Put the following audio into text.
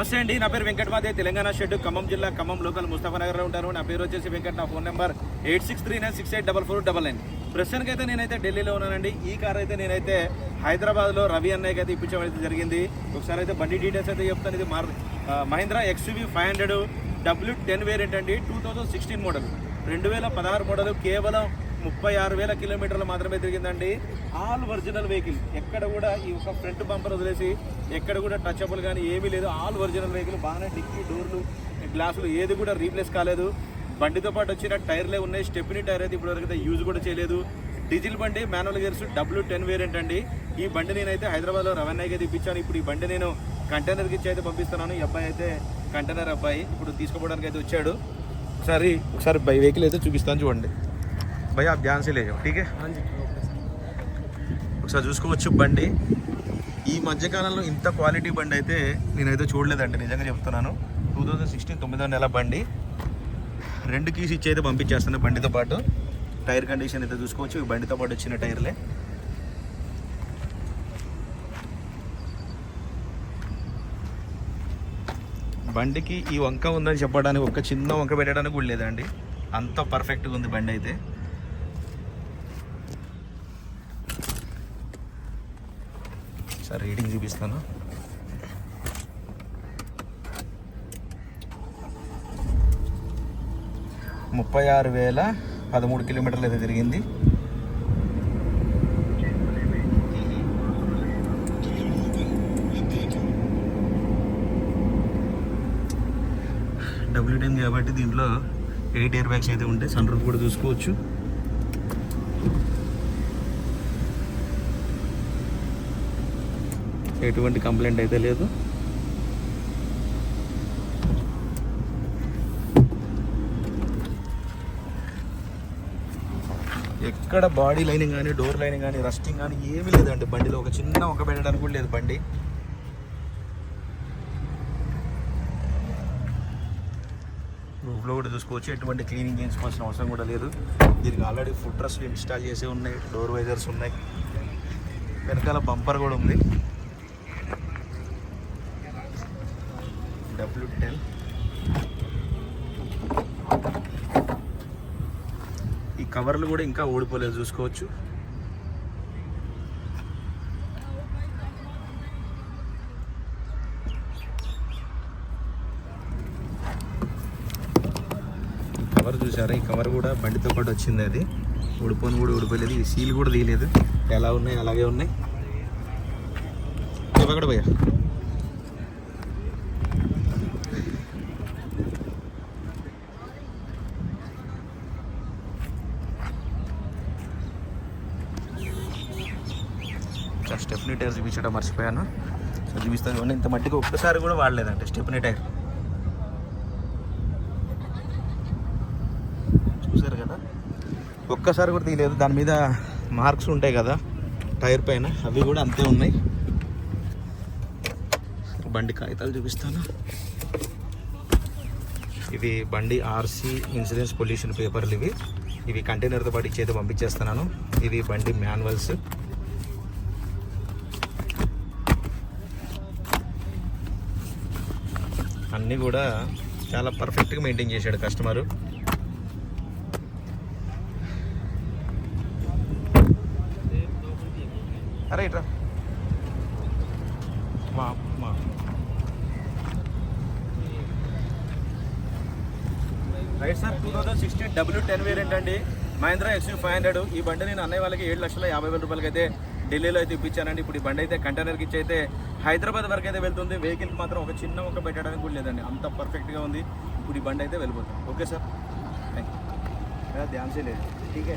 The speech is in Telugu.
నమస్తే అండి. నా పేరు వెంకటమాదే తెలంగాణ షెడ్ ఖమ్మం జిల్లా ఖమ్మం లోకల్ ముస్తాఫానగర్లో ఉంటాను నా పేరు వచ్చేసి వెంకట. నా phone number eight six three nine six eight double four double nine. ప్రస్తుతానికి అయితే నేనైతే ఢిల్లీలో ఉన్నానండి. ఈ కార్ అయితే నేనైతే హైదరాబాద్లో రవి అన్నయ్యకి అయితే ఇప్పించడం అయితే జరిగింది. ఒకసారి అయితే బండి డీటెయిల్స్ అయితే చెప్తాను. ఇది మార్ Mahindra XUV five hundred W ten variant అండి. Two thousand sixteen model. రెండు వేల పదహారు మోడల్ కేవలం ముప్పై ఆరు వేల కిలోమీటర్లు మాత్రమే తిరిగిందండి. All original vehicle. ఎక్కడ కూడా ఈ ఒక ఫ్రంట్ బంపర్ వదిలేసి ఎక్కడ కూడా టచ్ అప్లు కానీ ఏమీ లేదు. ఆల్ ఒరిజినల్ వెహికల్ బాగానే డిక్కీ డోర్లు గ్లాసులు ఏది కూడా రీప్లేస్ కాలేదు. బండితో పాటు వచ్చిన టైర్లే ఉన్నాయి. స్టెప్ని టైర్ అయితే ఇప్పటివరకు అయితే యూజ్ కూడా చేయలేదు. డీజిల్ బండి manual gears W ten variant అండి. ఈ బండి నేనైతే హైదరాబాద్లో రవణయ్యకి అయితే ఇప్పించాను. ఇప్పుడు ఈ బండి నేను కంటైనర్కి ఇచ్చి అయితే పంపిస్తున్నాను. ఈ అబ్బాయి అయితే కంటైనర్ అబ్బాయి. ఇప్పుడు తీసుకోవడానికి అయితే వచ్చాడు. ఒకసారి ఒకసారి బై వెహికల్ అయితే చూపిస్తాను చూడండి. భయ్ आप ध्यान से ले जाओ ठीक है ఒకసారి చూసుకోవచ్చు బండి ఈ మధ్యకాలంలో ఇంత క్వాలిటీ బండి అయితే నేనైతే చూడలేదండి నిజంగా చెప్తున్నాను టూ థౌజండ్ సిక్స్టీన్ తొమ్మిదో నెల బండి రెండు కీస్ ఇచ్చి అయితే పంపించేస్తాను బండితో పాటు టైర్ కండిషన్ అయితే చూసుకోవచ్చు ఈ బండితో పాటు వచ్చిన టైర్లే బండికి ఈ వంక ఉందని చెప్పడానికి ఒక చిన్న వంక పెట్టడానికి కూడా లేదండి అంత పర్ఫెక్ట్గా ఉంది బండి అయితే సార్ రీడింగ్ చూపిస్తాను. ముప్పై ఆరు వేల పదమూడు కిలోమీటర్లు అయితే తిరిగింది. డబ్ల్యూ కాబట్టి దీంట్లో ఎయిట్ ఇయర్ బ్యాగ్స్ అయితే ఉంటాయి సన్ రూఫ్ కూడా చూసుకోవచ్చు. ఎటువంటి కంప్లైంట్ అయితే లేదు. ఎక్కడ బాడీ లైనింగ్ కానీ డోర్ లైనింగ్ కానీ రస్టింగ్ కానీ ఏమీ లేదండి బండిలో. ఒక చిన్న ఒక పెట్టడానికి కూడా లేదు బండి. రూఫ్లో కూడా చూసుకోవచ్చు. ఎటువంటి క్లీనింగ్ చేయించుకోవాల్సిన అవసరం కూడా లేదు. దీనికి ఆల్రెడీ ఫుడ్ ట్రస్లు ఇన్స్టాల్ చేసే ఉన్నాయి డోర్ వైజర్స్ ఉన్నాయి. వెనకాల బంపర్ కూడా ఉంది. W ten. ఈ కవర్లు కూడా ఇంకా ఓడిపోలేదు చూసుకోవచ్చు. కవర్ చూసారా? ఈ కవర్ కూడా బండితో పాటు వచ్చింది అది. ఊడిపోని కూడా ఊడిపోలేదు. ఈ సీల్ కూడా తీయలేదు. ఎలా ఉన్నాయి? అలాగే ఉన్నాయి. ఇవ్వకడ పోయా స్టెఫ్నీ టైర్ చూపించడం మర్చిపోయాను. సో చూపిస్తాను చూడండి ఇంత మట్టికి ఒక్కసారి కూడా వాడలేదంటే స్టెఫ్నీ టైర్ చూసారు కదా? ఒక్కసారి కూడా తీయలేదు. దాని మీద మార్క్స్ ఉంటాయి కదా టైర్ పైన. అవి కూడా అంతే ఉన్నాయి. బండి కాగితాలు చూపిస్తాను. ఇవి బండి ఆర్సీ ఇన్సూరెన్స్ పొల్యూషన్ పేపర్లు ఇవి. ఇవి కంటైనర్తో పాటు ఇచ్చేది పంపించేస్తున్నాను. ఇది బండి మాన్యువల్స్ అన్నీ కూడా చాలా పర్ఫెక్ట్గా మెయింటైన్ చేశాడు కస్టమరు అరే ఇట్రా. మా మా. Right sir two thousand sixteen W ten variant అండి. మహేంద్ర ఎక్స్యూ ఫైవ్ హండ్రెడ్ ఈ బండి నేను అన్నయ్య వాళ్ళకి ఏడు లక్షల యాభై వేల రూపాయలకి అయితే ఢిల్లీలో అయితే ఇప్పించానండి. ఇప్పుడు ఈ బండి అయితే కంటైనర్కి ఇచ్చి అయితే హైదరాబాద్ వరకు అయితే వెళ్తుంది. వెహికల్కి మాత్రం ఒక చిన్న ఒక పెట్టడానికి కూడా లేదండి. అంత పర్ఫెక్ట్గా ఉంది. ఇప్పుడు ఈ బండి అయితే వెళ్ళిపోతుంది. ఓకే సార్ థ్యాంక్ యూ ధ్యాన్ లేదు ఠీక్